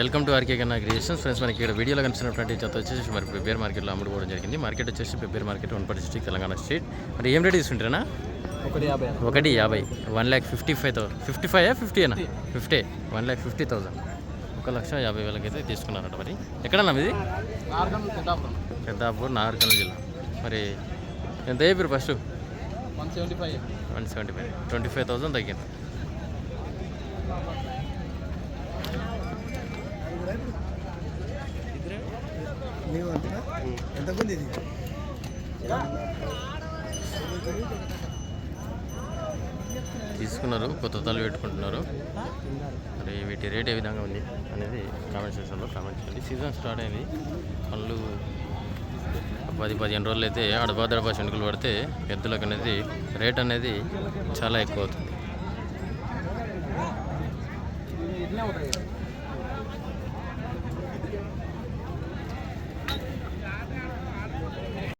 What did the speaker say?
Welcome to RK Kanna creations. Friends మనకి ఇక్కడ వీడియోలో కనిపిస్తున్నటువంటి జత వచ్చేసి మరి ప్రిపేర్ మార్కెట్లో అమ్ముడుకోవడం జరిగింది. మార్కెట్ వచ్చేసి prepare market Wanaparthy district Telangana state మరి ఏం రేట్ తీసుకుంటారా ఒకటి యాభై ఒకటి యాభై. One lakh fifty five thousand fifty five? Fifty అన్న? Fifty. One lakh fifty thousand. ఒక లక్ష యాభై వేలకి అయితే తీసుకున్నారట మరి. ఎక్కడన్నా ఇది పెద్దాపురం. నాగర్కర్నూలు జిల్లా. మరి ఎంత అయిపోయారు first? One seventy five. One seventy five. Twenty five thousand తగ్గింది. ఎంత ఇది. తీసుకున్నారు కొత్త తల్లి పెట్టుకుంటున్నారు. మరి వీటి రేట్ ఏ విధంగా ఉంది అనేది కామెంట్ సెక్షన్లో కామెంట్ చేయండి. సీజన్ స్టార్ట్ అయింది. పళ్ళు పది పదిహేను రోజులు అయితే అడభద్రపా శనుకులు పడితే ఎద్దులకు అనేది రేట్ అనేది చాలా ఎక్కువ అవుతుంది.